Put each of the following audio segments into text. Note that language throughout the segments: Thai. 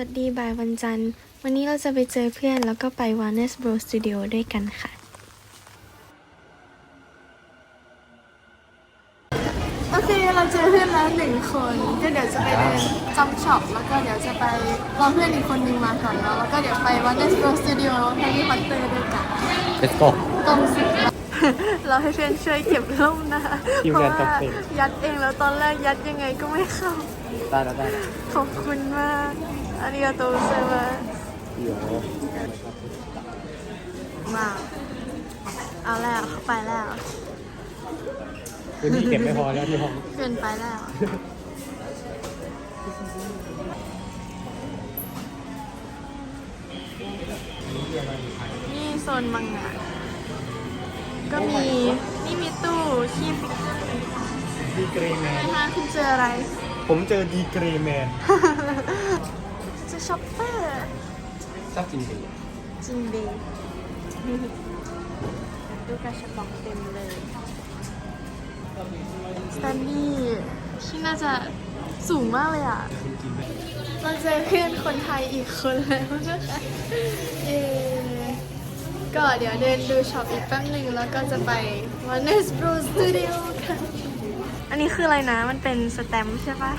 วัสดีบ่ายวันจันทร์ วันนี้เราจะไปเจอเพื่อนแล้วก็ไป Warner Bros Studio ด้วยกันค่ะ โอเค เราเจอเพื่อนแล้วหนึ่งคนก็เดี๋ยวจะไปเดินจำช็อปแล้วก็เดี๋ยวจะไปรอเพื่อนอีกคนนึงมาก่อนเนาะแล้วก็เดี๋ยวไป Warner Bros Studio แฮร์รี่พอตเตอร์ด้วยกัน Let's go ตรงสิเราให้เพื่อนช่วยเก็บร่มนะคะทีมเพราะงานว่าจำเป็น ยัดเองแล้วตอนแรกยัดยังไงก็ไม่เข้า ได้แล้วได้แล้วขอบคุณมาก อาริยาโตเซมาสเดี๋ยวว้าวเอาแล้วเข้าไปแล้วพื้นที่เก็บไม่พอแล้วที่ห้องเกินไปแล้ว นี่โซนมังงะก็มี นี่มีตู้คีบดีเกรย์แมนนะคะคุณเจออะไร ผมเจอดีเกรย์แมนเจะช็อปเปอร์ชอบจริงจริงจริงดีดูกระชับบอกเต็มเลยสแตนดี้ที่น่าจะสูงมากเลยอะเราเจอเพื่อนคนไทยอีกคนแล้วนะคะเย้ก็เดี๋ยวเดินดูช็อปอีกแป๊บหนึ่งแล้วก็จะไป Warner Bros Studio ค่ะ อันนี้คืออะไรนะ มันเป็นสแตมป์ใช่ปะ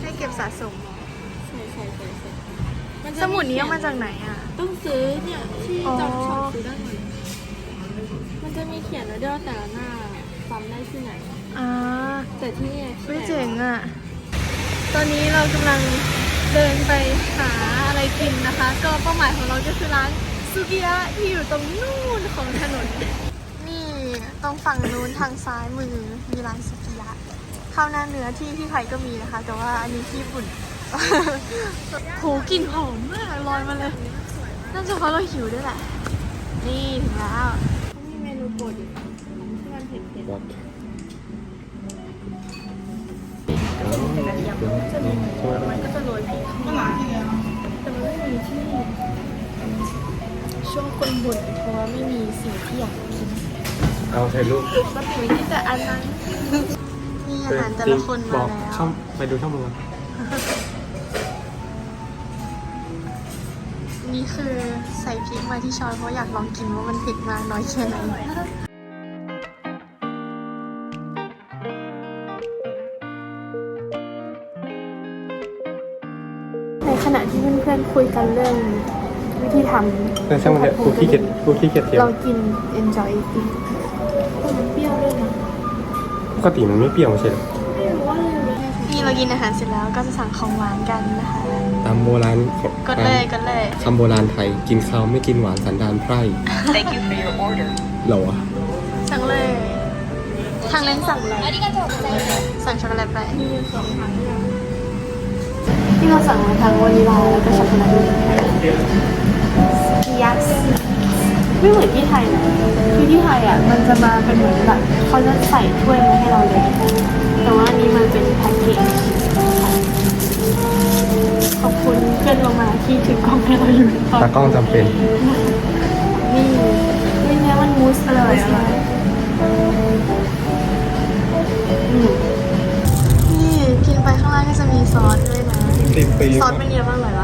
ให้เก็บสะสมเหรอ ใช่ใช่ใช่ใช่มันจะสมุดนี้เอามาจากไหนอะ ต้องซื้อเนี่ยที่อ๋อจำช็อปซื้อได้หมดมันจะมีเขียนไว้ด้วยว่าแต่ละหน้าซ้ำได้ที่ไหน อ่าแต่ที่เนี่ยที่เฮ้ยไหนเจ๋งอะ ตอนนี้เรากำลังเดินไปหาอะไรกินนะคะ ก็เป้าหมายของเราก็คือร้านซูกิยะที่อยู่ตรงนู่นของถนน นี่ตรงฝั่งนู้นทางซ้ายมือมีร้านซูกิยะข้าวหน้าเนื้อที่ที่ไทยก็มีนะคะ แต่ว่าอันนี้ที่ญี่ปุ่น โหกลิ่นหอมมากลอยมาเลย น่าจะเพราะเราหิวด้วยแหละ นี่ถึงแล้ว มีเมนูโปรดอยู่ที่มันเผ็ดเผ็ดบอกมันก็จะโรยพริกข้างหลังแต่มันไม่มีที่ ช่วงคนบ่นเพราะว่าไม่มีสิ่งที่อยากกินเอาถ่ายรูปก็มีที่แต่อันนั้น นี่อาหารแต่ละคนบมาอกแล้วช่องไปดูช่องมือ นี่คือใส่พริกมาที่ช้อนเพราะอยากลองกินว่ามันเผ็ดมากน้อยแค่ไหนในขณะที่เพื่อนๆคุยกันเรื่องวิธีทำแต่ช่างมันเนี่ยกูขี้เกียจกูขี้เกียจเทียมเรากิน enjoy eating มันเปรี้ยวด้วยนะปกติมันไม่เปรี้ยวไม่ใช่เหรอ เรากินอาหารเสร็จแล้วก็จะสั่งของหวานกันนะคะตามโบราณกดเลยกดเลยคำโบราณไทยกินข้าวไม่กินหวานสันดานไพร่ Thank you for your order. เหรอวะสั่งเลย ทางเล่นสั่งอะไรสั่งช็อกโกแลตไปมีอยู่สองครั้งเนี่ยที่เราสั่งมาทางวานิลาแล้วก็ช็อกโกแลตยักษ์ ไม่เหมือนที่ไทยนะคือที่ไทยอะมันจะมาเป็นเหมือนแบบเขาจะใส่ถ้วยมาให้เราเลย แต่ว่าอันนี้มันเป็นแพ็กเกจขอบคุณเพื่อนเรามาที่ถือกล้องให้เราอยู่ตอนตากล้องจำเป็น นี่นี่เนี่ยมันมูสอร่อยอร่อยอืมนี่กินไปข้างล่างก็จะมีซอสด้วยนะสิบปีซอสเป็นยังไงบ้างเลยว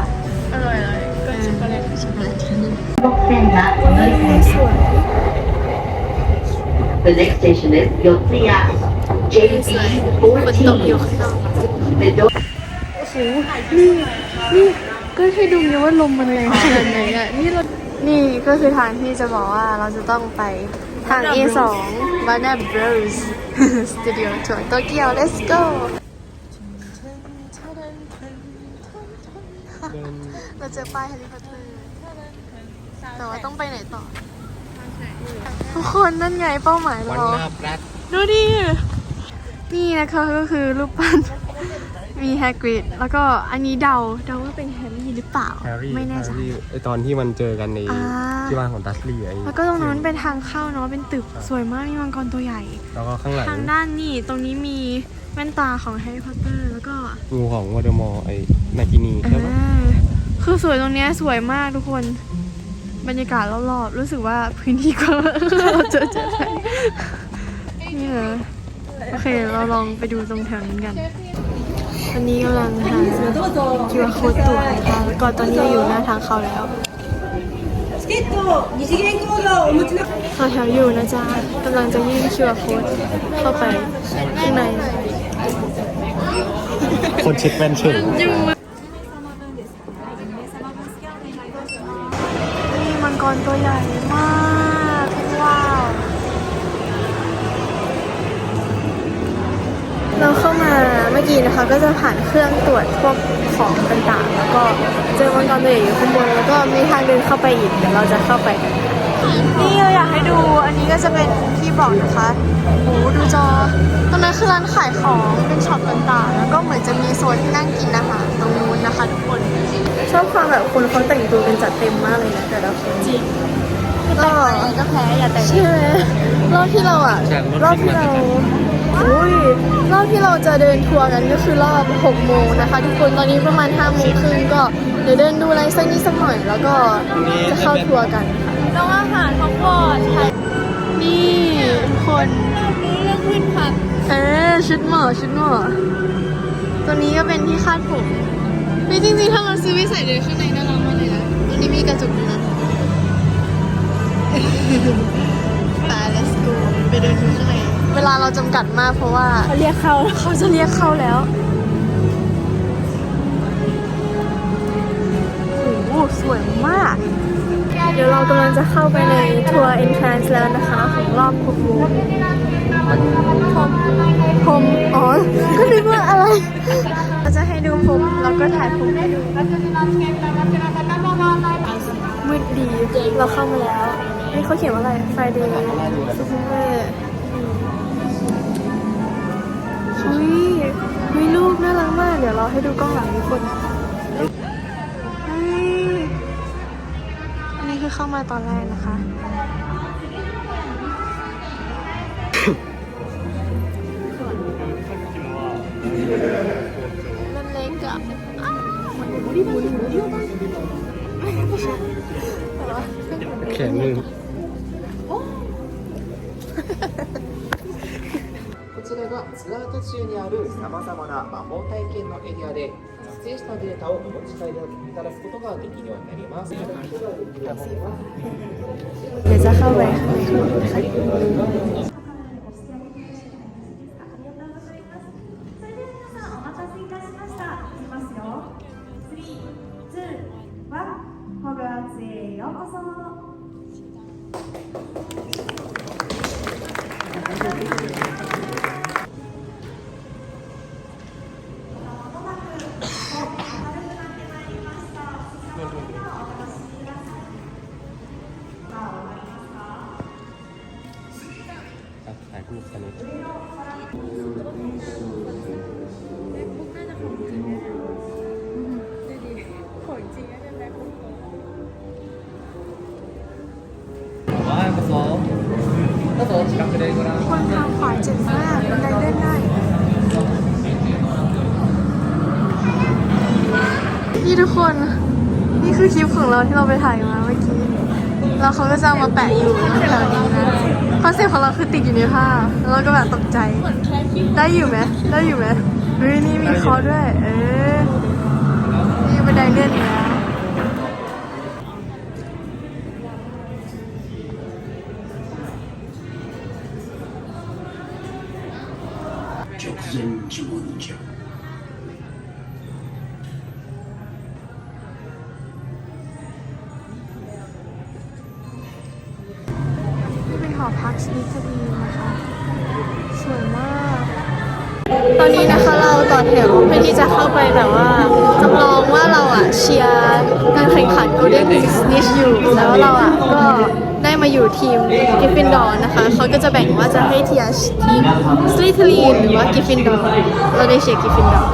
ะอ สวย The next station is Yotsuya สวยฝนตกอยู่ JB ข้างนอก 14. The door โอ้โหนี่นี่ก็ให้ดูไงว่าลมมันแรงขนาดไหนอะนี่เรานี่ก็คือทางที่จะบอกว่าเราจะต้องไปทาง A2 Warner Bros Studio ทัวร์โตเกียว let's go เราเจอป้ายแฮร์รี่พอตเตอร์ แต่ว่าต้องไปไหนต่อ ทุกคนนั่นไงเป้าหมายวันเราหน้าแรดดูดิ นี่นะคะก็คือรูปปั้น มีแฮกริดแล้วก็อันนี้เดาเดาว่าเป็นแฮร์รี่หรือเปล่า แฮร์รี่ไม่แน่ใจ แฮร์รี่ไอตอนที่มันเจอกันในอ่า ที่บ้านของดัสลี่ไอ้แล้วก็ตรงนั้นเป็นทางเข้าเนาะเป็นตึกสวยมากมีมังกรตัวใหญ่ แล้วก็ข้างหลังทางด้านนี่ตรงนี้มีแว่นตาของแฮร์รี่พอตเตอร์แล้วก็ งูของวอเดอมอร์ไอ้นากินีใช่ปะอ่าคือสวยตรงเนี้ยสวยมากทุกคน บรรยากาศรอบๆ รู้สึกว่าพื้นที่ก็เราเจอเจอใได้นี่นโอเค เราลองไปดูตรงแถวนั้นกันตอนนี้กำลังหาคิวอาร์โค้ดตัวนะคะก่อนตอนนี้อยู่หน้าทางเขาแล้วต่อแถวอยู่นะจ๊ะกำลังจะยื่นคิวอาร์โค้ดเข้าไปข้างในคนเช็คแว่นเฉย เมื่อกี้นะคะก็จะผ่านเครื่องตรวจพวกของต่างๆ แล้วก็เจอมังกรตัวใหญ่อยู่ข้างบนแล้วก็มีทางเดินเข้าไปอีกเดี๋ยวเราจะเข้าไปกันนี่เราอยากให้ดูอันนี้ก็จะเป็นที่บอกนะคะโอ้ดูจอตรงนั้นคือร้านขายของเป็นช็อปต่างๆ แล้วก็เหมือนจะมีโซนที่นั่งกินอาหารตรงนู้นนะคะทุกคนชอบความแบบคนเขาแต่งตัวกันจัดเต็มมากเลยนะแต่ละคนจริงก็ก็แพ้อย่าแต่งใช่ไหมรอบที่เราอะรอบที่เรา อุ้ยรอบที่เราจะเดินทัวร์กันก็คือรอบ 6 โมงนะคะ ทุกคนตอนนี้ประมาณ 5 โมงครึ่งก็เดี๋ยวเดินดูอะไรสักนิดสักหน่อย แล้วก็จะเข้าทัวร์กันค่ะต้องอาหารของโปรดไทยนี่ทุกคนรู้เรื่องพืชผักเออชุดหมอชุดหมอตัวนี้ก็เป็นที่คาดผมเฮ้ยจริงๆถ้าเราซื้อไปใส่เดินข้างในน่ารักมากเลยนะตัวนี้มีกระจกด้วยนะไป let's go ไปเดินดูข้างใน เวลาเราจำกัดมากเพราะว่าเขาเรียกเขาเขาจะเรียกเข้าแล้วโอ้โหสวยมาก เดี๋ยวเรากำลังจะเข้าไปในทัวร์ entrance แล้วนะคะของรอบหกโมงพรมพรมอ๋อ ก็นึกว่าอะไร เราจะให้ดูผมแล้วก็ถ่ายผมให้ดูมืดดี เราเข้ามาแล้ว นี่เขาเขียนว่าอะไร Friday Super อุ้ยมีรูปน่ารักมาก เดี๋ยวเราให้ดูกล้องหลังทุกคนเฮ้ยอันนี้คือเข้ามาตอนแรกนะคะ มันเล็กอะอ้าวแขนหนึ่ ツアー途中にあるさまざまな魔法体験のエリアで撮影したデータをお持ち帰りいただくことができるようになります。 ที่เราไปถ่ายมาเมื่อกี้แล้วเขาก็จะเอามาแปะอยู่แถวนี้นะคอนเซ็ปต์ของเราคือติดอยู่ในผ้าแล้วเราก็แบบตกใจ ได้อยู่ไหมได้อยู่ไหมเฮ้ยนี่มีคอด้วย เออนี่บันไดเลื่อนอยู่แล้ว แถวเพื่อที่จะเข้าไปแบบว่าจำลองว่าเราอะเชียร์การแข่งขัน Golden Snitch อยู่แล้วเราอะก็ได้มาอยู่ทีมกิฟฟินดอร์นะคะเขาก็จะแบ่งว่าจะให้เทียร์ทีมสลีทลีนหรือว่ากิฟฟินดอร์เราได้เชียร์กิฟฟินดอร์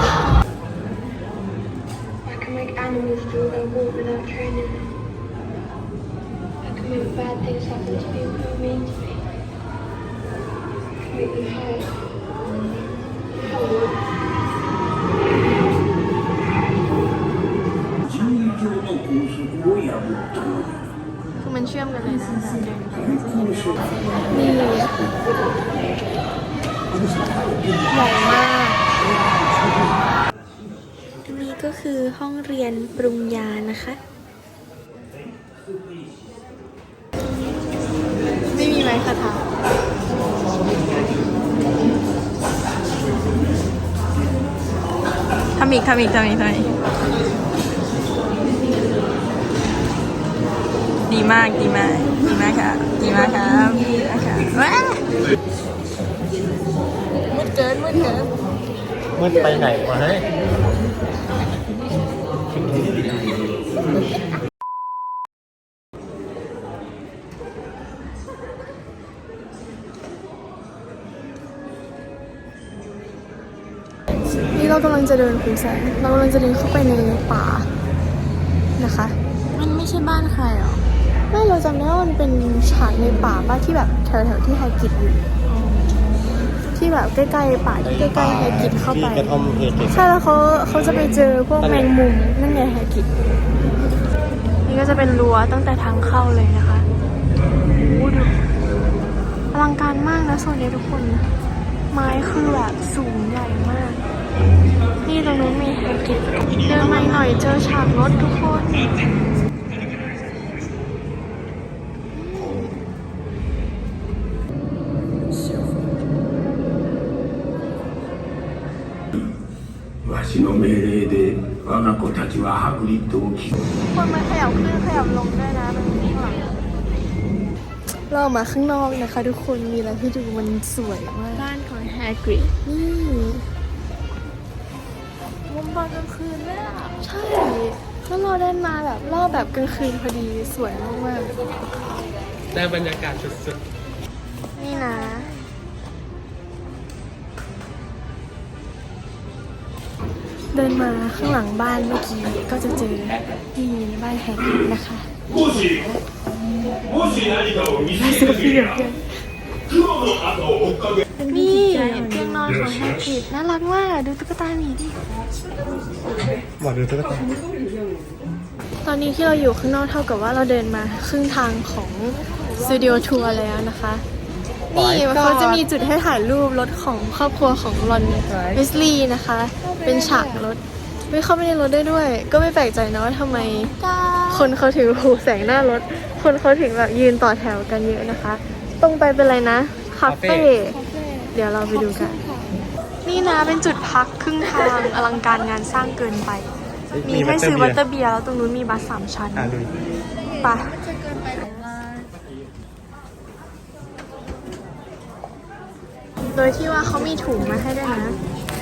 มีไม้คาถาทำอีกทำอีกทำอีกทำอีกดีมากดีมากดีมากค่ะดีมากครับดีมากค่ะว้ามืดเกินมืดเกินมืดไปไหนวะเฮ้ย เรากำลังจะเดินคุณแสงเรากำลังจะเดินเข้าไปในป่านะคะ มันไม่ใช่บ้านใครหรอไม่เราจำได้ว่ามันเป็นฉากในป่าบ้านที่แบบแถวๆที่ไฮกิจอยู่ที่แบบใกล้ๆป่าที่ใกล้ๆไฮกิจเข้าไปที่กระท่อมเฮกิใช่แล้วเขาเขาจะไปเจอพวกแมงมุมนั่นไงไฮกิจนี่ก็จะเป็นรั้วตั้งแต่ทางเข้าเลยนะคะโอ้ดูอลังการมากนะโซนนี้ทุกคน ไม้คือแบบสูงใหญ่มาก นี่ตรงนู้นมีไฮกิจเดินมาอีกหน่อยเจอฉากรถทุกคน わしの命令で我が子たちはハグリッドを聞く คนมันขยับขึ้นขยับลงด้วยนะตรงนี้ข้างหลังเราออกมาข้างนอกนะคะ ทุกคนมีอะไรให้ดูมันสวยมาก บ้านของแฮกริด นี่ มุมตอนกลางคืนเลยอะใช่แล้วเราได้มาแบบรอบแบบกลางคืนพอดีสวยมากมากได้บรรยากาศสุดๆ นี่นะ เดินมาข้างหลังบ้านเมื่อกี้ก็จะเจอที่บ้านแฮกนะคะมาเซลฟี่กับเพื่อนนี่ ของแฮกริดน่ารักมากดูตุ๊กตาหมีดิๆบอกดูตุ๊กตาตอนนี้ที่เราอยู่ข้างนอกเท่ากับว่าเราเดินมาครึ่งทางของสตูดิโอทัวร์แล้วนะคะนี่เขาจะมีจุดให้ถ่ายรูปรถของครอบครัวของรอนวิสลีย์นะคะ เป็นฉากรถไม่เข้าไปในรถได้ด้วย ก็ไม่แปลกใจนะว่าทำไม คนเขาถือหูแสงหน้ารถ คนเขาถึงแบบยืนต่อแถวกันเยอะนะคะ ตรงไปเป็นอะไรนะคาเฟ่เดี๋ยวเราไปดูกัน นี่นะเป็นจุดพักครึ่งทางอลังการงานสร้างเกินไป มีให้ซื้อวัตเตอร์เบียร์แล้วตรงนู้นมีบัสสามชั้นอะลุยไปโดยที่ว่าเขามีถุงมาให้ด้วยนะ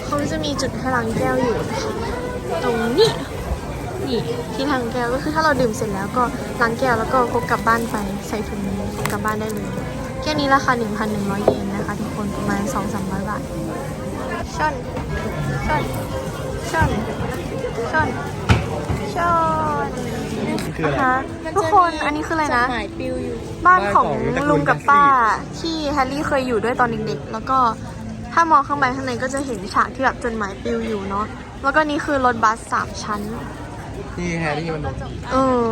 เขาจะมีจุดให้ล้างแก้วอยู่นะคะตรงนี้ นี่ที่ล้างแก้วก็คือถ้าเราดื่มเสร็จแล้วก็ล้างแก้วแล้วก็พกกลับบ้านไปใส่ถุงนี้พกกลับบ้านได้เลย แก้วนี้ราคา 1,100 เยนนะคะทุกคนประมาณ 2-300 บาท ช่อนช่อนช่อนช่อนช่อนคืออะไร นะคะทุกคนอันนี้คืออะไรนะหมายปิวอยู่ บ้านของบ้านของตระกูลลุงกับป้าแฮร์รี่ ที่แฮร์รี่เคยอยู่ด้วยตอนเด็กๆ แล้วก็ถ้ามองข้างในข้างในก็จะเห็นฉากที่แบบจดหมายปลิวอยู่เนาะ แล้วก็นี่คือรถบัสสามชั้นที่แฮร์รี่มันลงเออ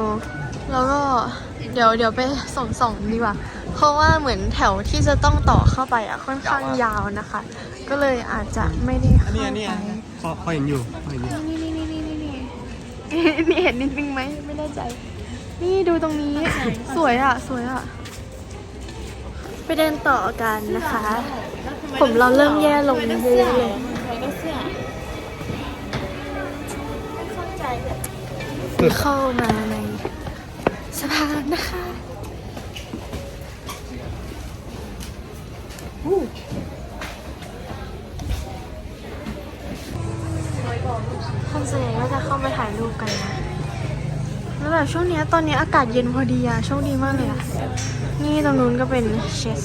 แล้วก็เดี๋ยวเดี๋ยวไปส่องส่องดีกว่า เพราะว่าเหมือนแถวที่จะต้องต่อเข้าไปอะค่อนข้างยาวนะคะ ก็เลยอาจจะไม่ได้อันเข้านี้อันนี้ไปพอพอเห็นอยู่พอเห็นอยู่นี่นี่นี่นี่นี่นี่นี่เห็นนิดนึงไหมไม่แน่ใจ นี่ดูตรงนี้สวยอะสวยอะไปเดินต่อกันนะคะ ผมเราเริ่มแย่ลงเรื่อยๆเลยเข้ามาในสะพานนะคะ คนส่วนใหญ่ก็จะเข้ามาถ่ายรูปกันนะ แล้วแบบช่วงนี้ตอนนี้อากาศเย็นพอดีอะโชคดีมากเลยอะนี่ตรงนู้นก็เป็นเชส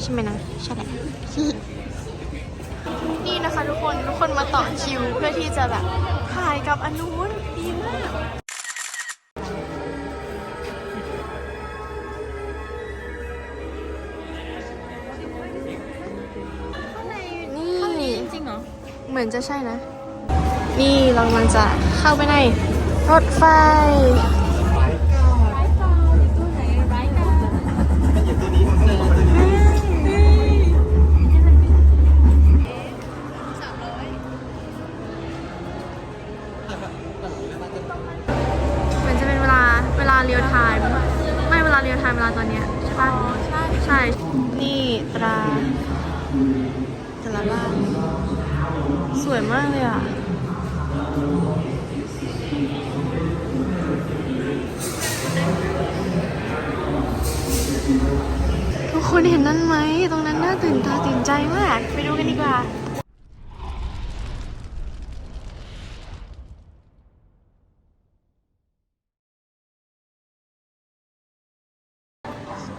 ใช่ไหมนะใช่แหละนี่นะคะทุกคน ทุกคนมาต่อคิวเพื่อที่จะแบบถ่ายกับอันนู้นดีมาก เหมือนจะใช่นะ นี่เรากำลังจะเข้าไปในรถไฟนเหมือนจะเป็นเวลาเวลาเรียลไทม์ไม่เวลาเรียลไทม์เวลาตอนเนี้ยใช่ปะใช่ใช่นี่ตรา แต่ละบ้านสวยมากเลยอะทุกคนเห็นนั่นไหม ตรงนั้นน่าตื่นตาตื่นใจมาก ไปดูกันดีกว่า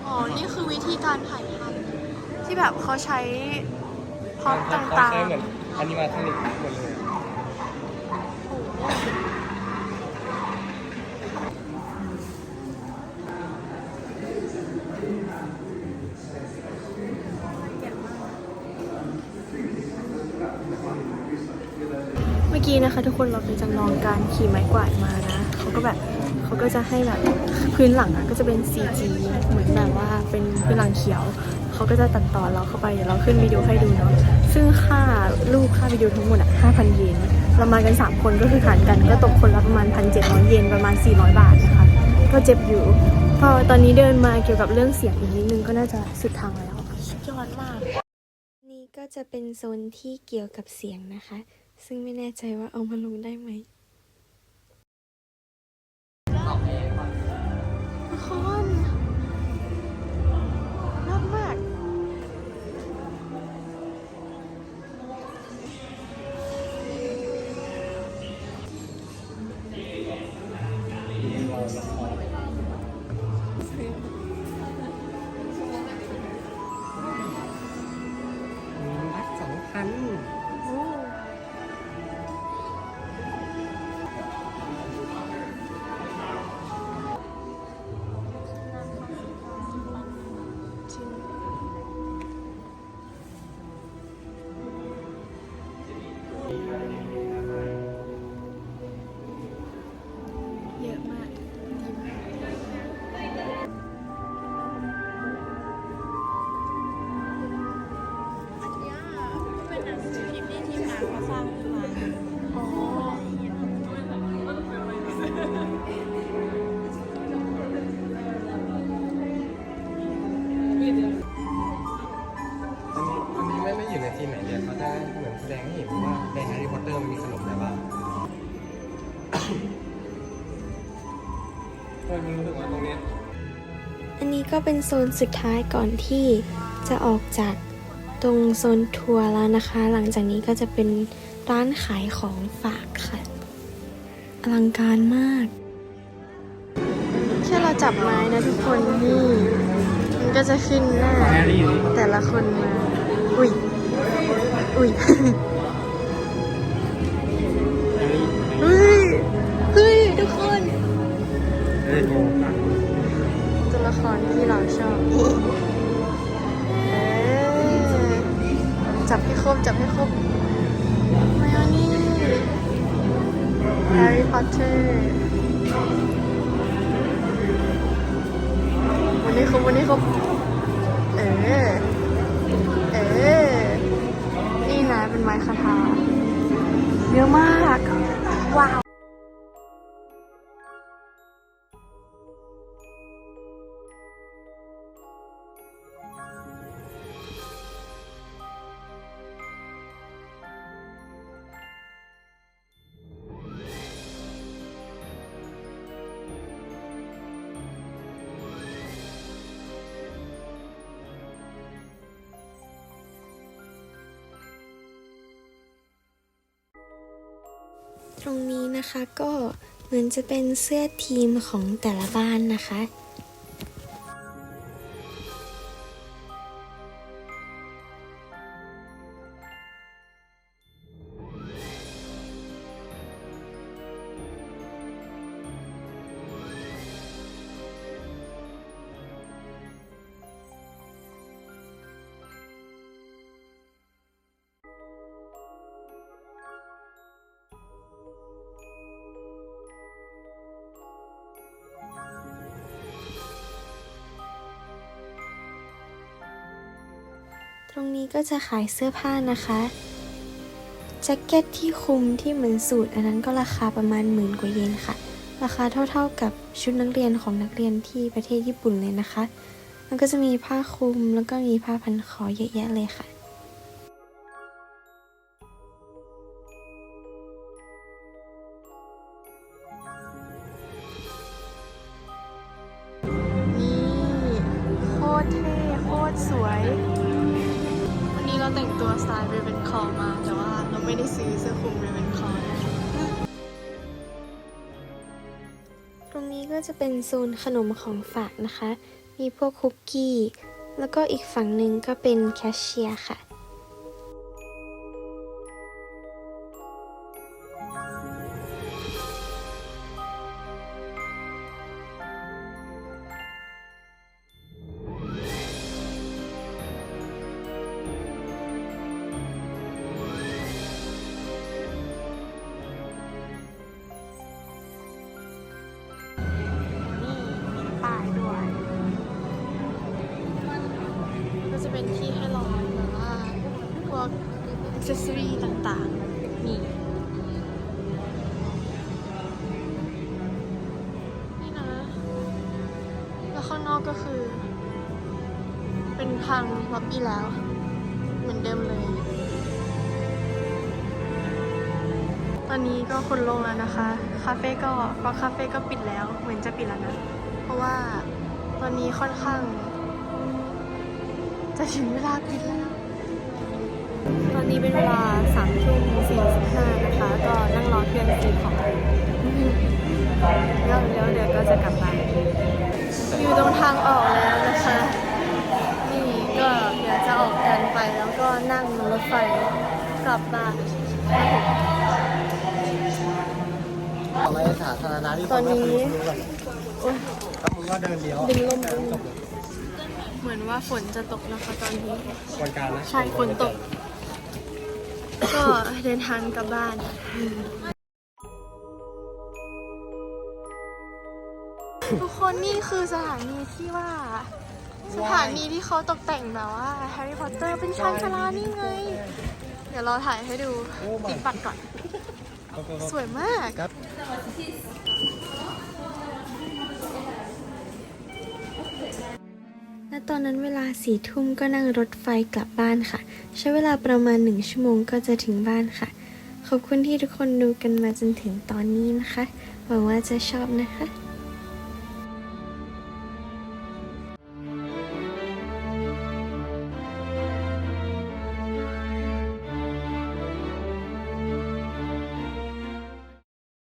อ๋อ นี่คือวิธีการถ่ายทำที่แบบเขาใช้ พร็อพต่างใช้เหมือนอันนี้มาเทคนิคหมดเลยๆเมื่อกี้นะคะทุกคนเราไปจำลองการขี่ไม้กวาดมานะเขาก็แบบเขาก็จะให้แบบพื้นหลังอะก็จะเป็น CG เหมือนแบบว่าเป็นพื้นหลังเขียว เขาก็จะตัดต่อเราเข้าไปเดี๋ยวเราขึ้นวิดีโอให้ดูเนาะ ซึ่งค่าลูกค่าวิดีโอทั้งหมดอะ5,000 เยนเรามากัน 3 คนก็คือหารกันก็ตกคนละประมาณ 1,700 เยนประมาณ 400 บาทนะคะ ก็เจ็บอยู่ พอตอนนี้เดินมาเกี่ยวกับเรื่องเสียงอีกนิดนึงก็น่าจะสุดทางแล้วสุดยอดมาก นี่ก็จะเป็นโซนที่เกี่ยวกับเสียงนะคะ ซึ่งไม่แน่ใจว่าเอามาลงได้ไหม เป็นโซนสุดท้ายก่อนที่จะออกจากตรงโซนทัวร์แล้วนะคะ หลังจากนี้ก็จะเป็นร้านขายของฝากค่ะ อลังการมาก แค่เราจับไม้นะทุกคนนี่ มันก็จะขึ้นหน้าแฮร์รี่อยู่นี่แต่ละคนมา อุ้ยอุ้ย ครที่เราชอบเอ๊ะจับให้ครบจับให้ครบไมโอนี่แฮร์รี่พอตเตอร์วันนี้ครบวันนี้ครบเออ เออ นี่นะเป็นไม้คาถาเยอะมาก ว้าว นะคะก็เหมือนจะเป็นเสื้อทีมของแต่ละบ้านนะคะ รงนี้ก็จะขายเสื้อผ้านะคะแจ็คเก็ตที่คลุมที่เหมือนสูทอันนั้นก็ราคาประมาณหมื่นกว่าเยนค่ะ ราคาเท่าๆกับชุดนักเรียนของนักเรียนที่ประเทศญี่ปุ่นเลยนะคะ มันก็จะมีผ้าคลุมแล้วก็มีผ้าพันคอเยอะแยะเลยค่ะ เป็นโซนขนมของฝากนะคะ มีพวกคุกกี้ แล้วก็อีกฝั่งหนึ่งก็เป็นแคชเชียร์ค่ะ ทางล็อบบี้แล้ว เหมือนเดิมเลย ตอนนี้ก็คนลงแล้วนะคะ คาเฟ่ก็ก็คาเฟ่ก็ปิดแล้ว เหมือนจะปิดแล้วนะ เพราะว่าตอนนี้ค่อนข้าง จะถึงเวลาปิดแล้ว ตอนนี้เป็นเวลาสามทุ่มสี่สิบห้านะคะ ก็นั่งรอเพื่อนซื้อของแล้วเดี๋ยวเดี๋ยวก็จะกลับบ้านอยู่ตรงทางออกแล้วนะคะ เดี๋ยวจะออกกันไปแล้วก็นั่งรถไฟกลับบ้านอะไรสาธารณะที่ตอนนี้โอ๊ยถ้ามึงก็เดินเดียวดึงลมเหมือนว่าฝนจะตกนะคะตอนนี้วันการนะใช่ฝนตก ก็เดินทางกลับบ้านทุกคนนี่คือสถานีที่ว่า สถานีที่เขาตกแต่งแบบว่าแฮร์รี่พอตเตอร์เป็นชานชาลานี่ไง เดี๋ยวเราถ่ายให้ดูติดบัตรก่อน สวยมากและตอนนั้นเวลาสี่ทุ่มก็นั่งรถไฟกลับบ้านค่ะ ใช้เวลาประมาณหนึ่งชั่วโมงก็จะถึงบ้านค่ะ ขอบคุณที่ทุกคนดูกันมาจนถึงตอนนี้นะคะ หวังว่าจะชอบนะคะ